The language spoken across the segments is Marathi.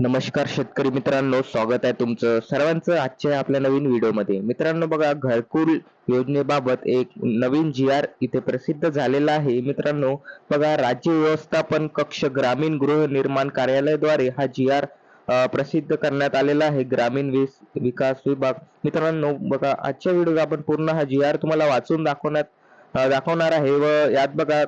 नमस्कार शेतकरी मित्रांनो स्वागत आहे तुमचं सर्वांचं आजच्या आपल्या नवीन व्हिडिओमध्ये. मित्रांनो बघा घरकुल योजनेबाबत एक नवीन जी आर इथे प्रसिद्ध झालेला आहे. मित्रांनो बघा राज्य व्यवस्थापन कक्ष ग्रामीण गृहनिर्माण कार्यालयाद्वारे हा जी आर प्रसिद्ध करण्यात आलेला आहे. ग्रामीण वीस विकास विभाग. मित्रांनो बघा आजच्या व्हिडिओ आपण पूर्ण हा जी आर तुम्हाला वाचून दाखवण्यात दाखवणार आहे व यात बघा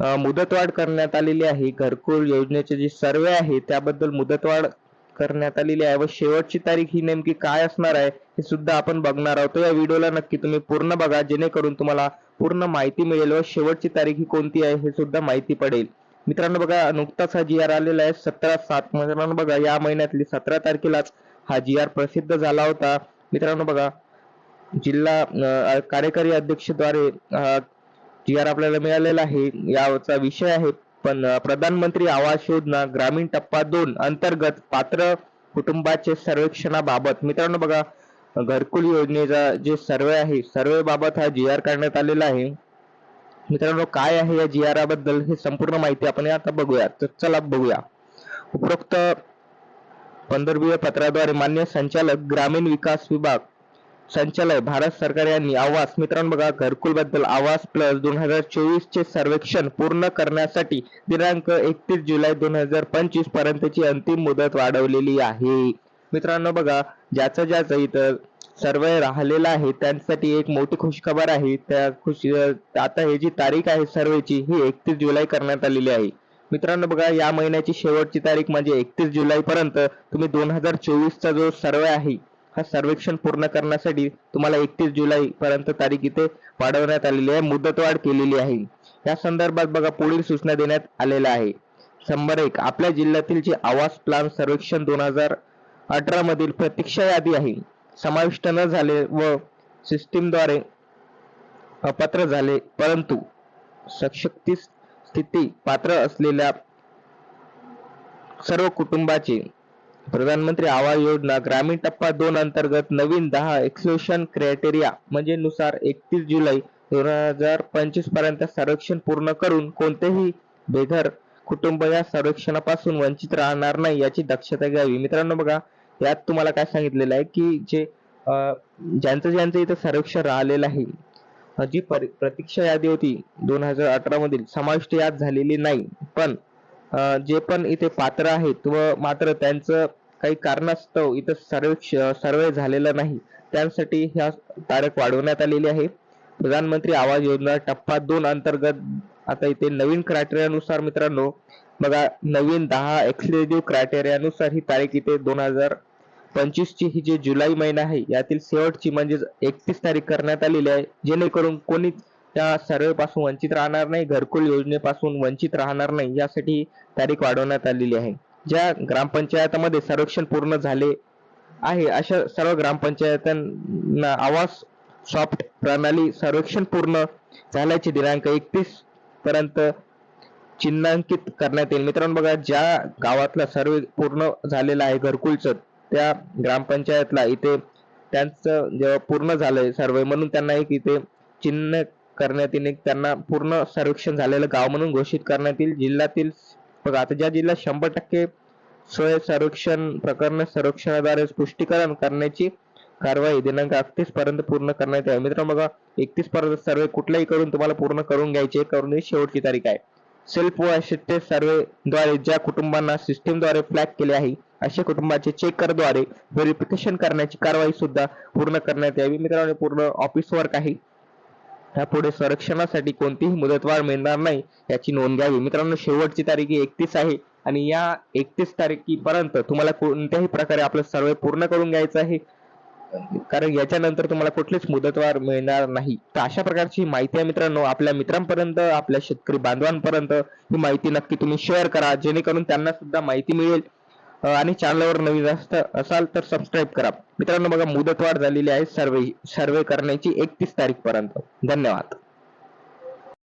मुदतवाढ करण्यात आलेली आहे. घरकुल योजनेचे जे सर्वे आहे त्याबद्दल मुदतवाढ करण्यात आलेली आहे. व शेवटची तारीख ही नेमकी काय असणार आहे हे सुद्धा आपण बघणार आहोत. या व्हिडिओला नक्की तुम्ही पूर्ण बघा जेणेकरून तुम्हाला पूर्ण माहिती मिळेल व शेवटची तारीख ही कोणती आहे हे सुद्धा माहिती पडेल. मित्रांनो बघा नुकताच हा जी आर आलेला आहे सतरा सात मित्रांनो बघा या महिन्यातली सतरा तारखेलाच हा जी आर प्रसिद्ध झाला होता. मित्रांनो बघा जिल्हा कार्यकारी अध्यक्षद्वारे जी आर आपल्याला मिळालेला आहे याचा विषय आहे. पण प्रधानमंत्री आवास योजना ग्रामीण टप्पा दोन अंतर्गत पात्र कुटुंबाचे सर्वेक्षणाबाबत. मित्रांनो बघा घरकुल योजनेचा जे सर्वे आहे सर्वे बाबत हा जी आर काढण्यात आलेला आहे. मित्रांनो काय आहे या जी आरबद्दल हे संपूर्ण माहिती आपण आता बघूया तर चला बघूया. उपरोक्त पंधरवीय पत्राद्वारे मान्य संचालक ग्रामीण विकास विभाग संचालक भारत सरकार यांनी आवास मित्रांनो बघा घरकुलबद्दल आवास प्लस दोन हजार चोवीस चे सर्वेक्षण पूर्ण करण्यासाठी दिनांक एकतीस जुलै दोन हजार पंचवीस पर्यंतची अंतिम मुदत वाढवलेली आहे. मित्रांनो बघा ज्याचं ज्याचं इथं सर्वे राहिलेला आहे त्यांसाठी एक मोठी खुशखबर आहे. त्या खुशी आता हे जी तारीख आहे सर्वेची ही एकतीस जुलै करण्यात आलेली आहे. मित्रांनो बघा या महिन्याची शेवटची तारीख म्हणजे एकतीस जुलै पर्यंत तुम्ही दोन हजार चोवीसचा जो सर्वे आहे हा सर्वेक्षण पूर्ण करण्यासाठी तुम्हाला एकतीस जुलै पर्यंत तारीख इथे वाढवण्यात आलेली आहे. मुदतवाढ केलेली आहे. या संदर्भात बघा पुढील सूचना देण्यात आलेल्या आहे. शंभर एक आपल्या जिल्ह्यातील जे आवास प्लान सर्वेक्षण दोन हजार अठरा मधील प्रतीक्षा यादी आहे समाविष्ट न झाले व सिस्टीमद्वारे अपात्र झाले परंतु सशक्ती स्थिती पात्र असलेल्या सर्व कुटुंबाचे प्रधानमंत्री आवास योजना ग्रामीण टप्पा दोन अंतर्गत नवीन दहा एक्सक्लुशन क्रायटेरिया म्हणजे नुसार एकतीस जुलै दोन हजार पंचवीसपर्यंत सर्वेक्षण पूर्ण करून कोणतेही बेघर कुटुंब या सर्वेक्षणापासून वंचित राहणार नाही याची दक्षता घ्यावी. मित्रांनो बघा यात तुम्हाला काय सांगितलेलं आहे की जे ज्यांचं ज्यांचं इथं सर्वेक्षण राहिलेलं आहे जी प्रतीक्षा यादी होती दोन हजार अठरा मधील समाविष्ट यात झालेली नाही. पण जे पण इथे पात्र आहेत व मात्र त्यांचं काही कारणास्तव इथं सर्वेक्ष सर्वे झालेलं नाही. त्यांसाठी ह्या तारीख वाढवण्यात आलेली आहे. प्रधानमंत्री आवास योजना टप्पा दोन अंतर्गत आता इथे नवीन क्रायटेरियानुसार मित्रांनो बघा नवीन दहा एक्सक्लुझिव्ह क्रायटेरियानुसार ही तारीख इथे दोन हजार पंचवीस ची ही जी जुलै महिना आहे यातील शेवटची म्हणजेच एकतीस तारीख करण्यात आलेली आहे. जेणेकरून कोणी त्या सर्वेपासून वंचित राहणार नाही घरकुल योजनेपासून वंचित राहणार नाही यासाठी तारीख वाढवण्यात आलेली आहे. ज्या ग्रामपंचायतामध्ये सर्वेक्षण पूर्ण झाले आहे अशा सर्व ग्रामपंचायतांना आवास सॉफ्ट प्रणाली सर्वेक्षण पूर्ण झाल्याचे दिनांक एकतीस पर्यंत चिन्हांकित करण्यात येईल. मित्रांनो बघा ज्या गावातला सर्वे पूर्ण झालेला आहे घरकुलचं त्या ग्रामपंचायतला इथे त्यांचं जेव्हा पूर्ण झालंय सर्वे म्हणून त्यांना एक इथे चिन्ह करण्यात येणे त्यांना पूर्ण सर्वेक्षण झालेलं गाव म्हणून घोषित करण्यात येईल. जिल्ह्यातील बघा आता ज्या जिल्ह्यात शंभर टक्के सोय सर्वेक्षण प्रकरण सर्वेक्षणाद्वारे पुष्टीकरण करण्याची कारवाई दिनांक अठतीस पर्यंत पूर्ण करण्यात यावी. मित्रांनो बघा एकतीस पर्यंत सर्वे कुठल्याही करून तुम्हाला पूर्ण करून घ्यायचे. करून शेवटची तारीख आहे. सेल्फ व सर्वे द्वारे ज्या कुटुंबांना सिस्टीमद्वारे फ्लॅग केले आहे अशा कुटुंबाचे चेकरद्वारे व्हेरिफिकेशन करण्याची कारवाई सुद्धा पूर्ण करण्यात यावी. मित्रांनो पूर्ण ऑफिस वर्क आहे. यापुढे संरक्षणासाठी कोणतीही मुदतवाढ मिळणार नाही याची नोंद घ्यावी. मित्रांनो शेवटची तारीख एकतीस आहे आणि या एकतीस तारखेपर्यंत तुम्हाला कोणत्याही प्रकारे आपलं सर्वे पूर्ण करून घ्यायचं आहे. कारण याच्यानंतर तुम्हाला कुठलीच मुदतवाढ मिळणार नाही. तर अशा प्रकारची माहिती आहे मित्रांनो आपल्या मित्रांपर्यंत आपल्या शेतकरी बांधवांपर्यंत ही माहिती नक्की तुम्ही शेअर करा. जेणेकरून त्यांना सुद्धा माहिती मिळेल. आणि चॅनलवर नवीन असत असाल तर सबस्क्राईब करा. मित्रांनो बघा मुदतवाढ झालेली आहे. सर्वे सर्वे करण्याची एकतीस तारीख पर्यंत धन्यवाद.